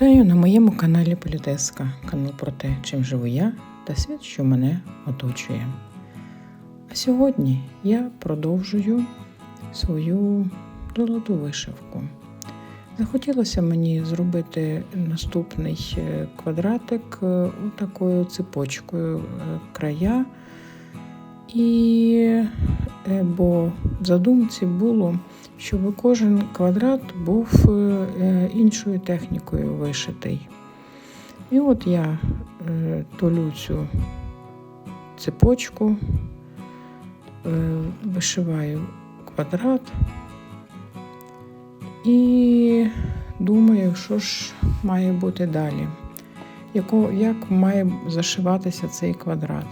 Вітаю на моєму каналі Політеска, канал про те, чим живу я та світ, що мене оточує. А сьогодні я продовжую свою золоту вишивку. Захотілося мені зробити наступний е, квадратик е, такою цепочкою е, края. І бо в задумці було, щоб кожен квадрат був е, іншою технікою вишитий. І от я е, толю цю цепочку, е, вишиваю квадрат і думаю, що ж має бути далі, як має зашиватися цей квадрат.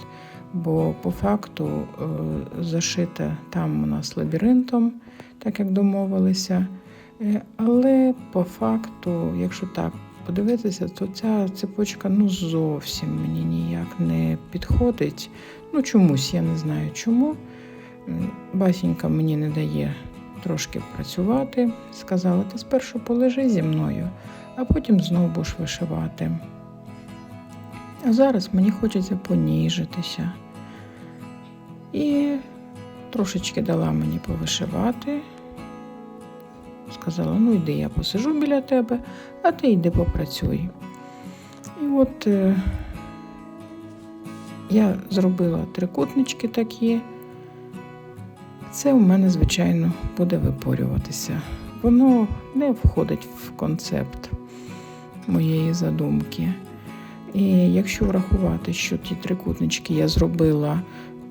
Бо по факту е, зашита там у нас лабіринтом, так як домовилися. Е, Але по факту, якщо так подивитися, то ця цепочка ну зовсім мені ніяк не підходить. Ну чомусь, я не знаю чому. Басінька мені не дає трошки працювати. Сказала, ти спершу полежи зі мною, а потім знову будеш вишивати. А зараз мені хочеться поніжитися. І трошечки дала мені повишивати. Сказала, ну йди, я посижу біля тебе, а ти йди попрацюй. І от е, я зробила трикутнички такі. Це у мене, звичайно, буде випорюватися. Воно не входить в концепт моєї задумки. І якщо врахувати, що ті трикутнички я зробила,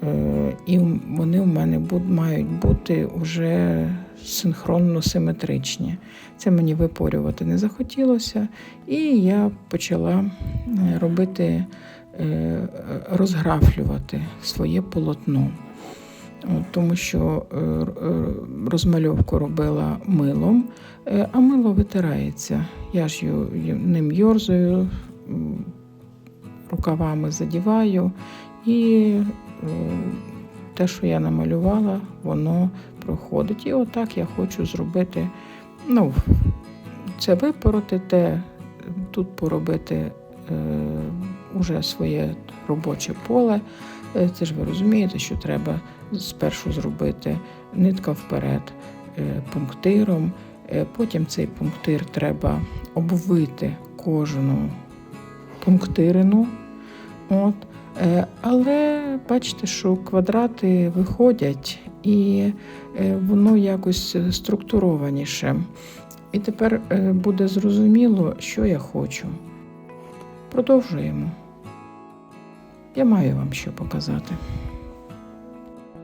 е, і вони в мене мають бути вже синхронно симетричні. Це мені випорювати не захотілося, і я почала е, робити, е, розграфлювати своє полотно. Тому що розмальовку робила милом, а мило витирається. Я ж ним йорзаю, рукавами задіваю, і е, те, що я намалювала, воно проходить. І отак я хочу зробити. Ну, це випороти, те, тут поробити е, уже своє робоче поле. Е, Це ж ви розумієте, що треба спершу зробити нитка вперед пунктиром, потім цей пунктир треба обвити кожну пунктирину. От. Е, Але бачите, що квадрати виходять і е, воно якось структурованіше. І тепер е, буде зрозуміло, що я хочу. Продовжуємо. Я маю вам що показати.